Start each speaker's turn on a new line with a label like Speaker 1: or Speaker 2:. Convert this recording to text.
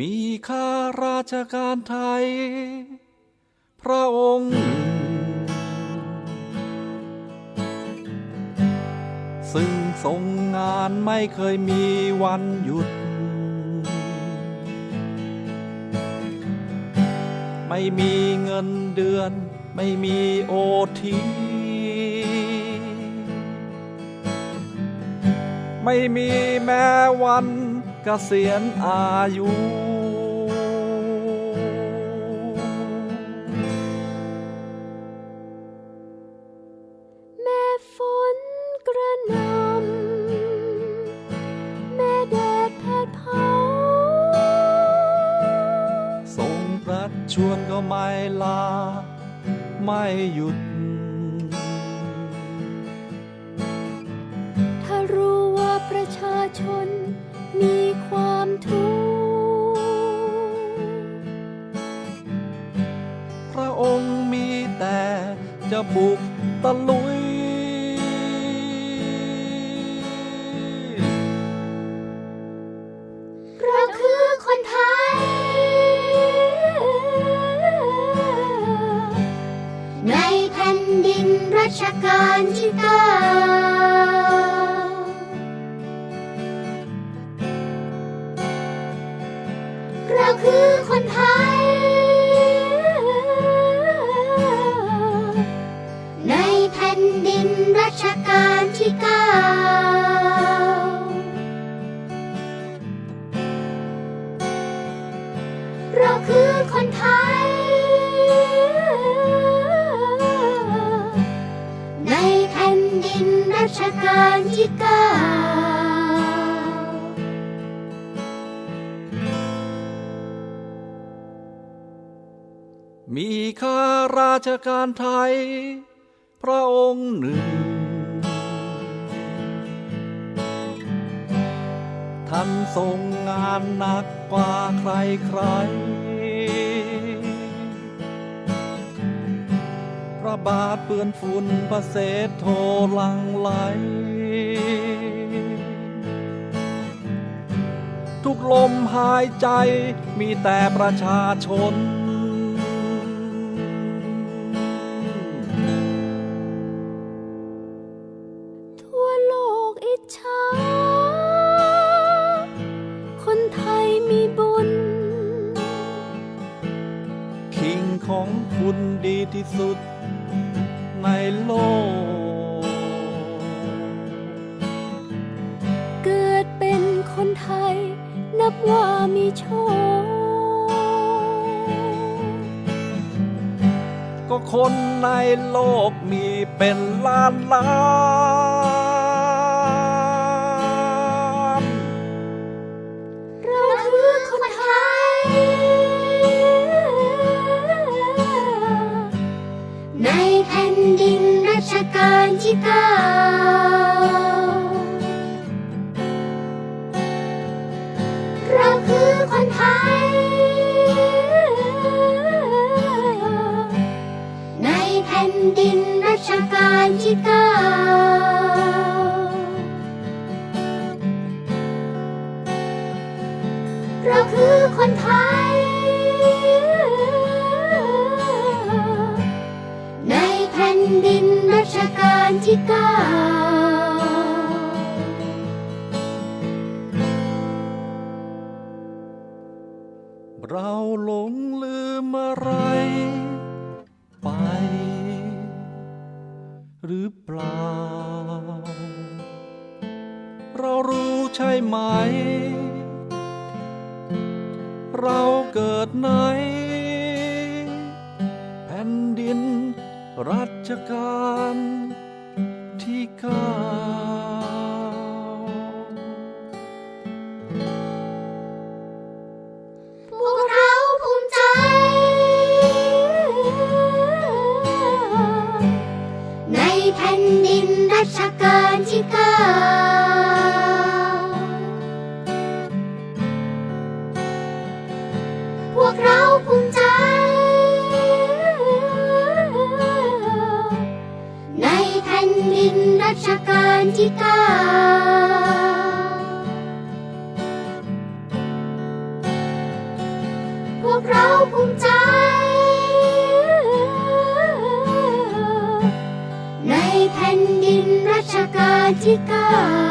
Speaker 1: มีข้าราชการไทย พระองค์หนึ่งซึ่งทรงงานไม่เคยมีวันหยุด ไม่มีเงินเดือน ไม่มีโอทีไม่มีแม้วัน เกษียณอายุ
Speaker 2: แม่ฝนกระหนำแม่แดดแผดเผา
Speaker 1: ทรงรัดชวนก็ไม่ลา ไม่หยุด
Speaker 2: ถ้ารู้ว่าประชาชนมีความ
Speaker 1: จะบุกตะลุย
Speaker 2: เราคือคนไทย ในแผ่นดินรัชกาลที่เก้า ชกาลที่เก้าเราคือคนไทย ในแผ่นดินรัชกาลที่เก้า
Speaker 1: มีข้าราชการไทย พระองค์หนึ่งานทรงงานหนักกว่าใครใคร พระบาทเปื้อนฝุ่นประเสษโทลังไหล ทุกลมหายใจมีแต่ประชาชน
Speaker 2: คิ
Speaker 1: งของคุณดีที่สุดในโลก
Speaker 2: เกิดเป็นคนไทย นับว่ามีโชค
Speaker 1: ก็คนในโลกมีเป็นล้านล้าน
Speaker 2: ชกาลที่เก้าเราคือคนไทย ในแผ่นดินรัชกาลที่เก้าเราคือคนไทย ในแผ่นดิน ชกาลที่เก้า
Speaker 1: เราหลงลืมอะไร ไป หรือเปล่า เรารู้ใช่ไหม เราเกิดในแผ่นดินรั ชกาลที่เก้า
Speaker 2: ดินรัชกาลที่เก้าเราภูมิใจ ในแผ่นดินรัชกาลที่เก้า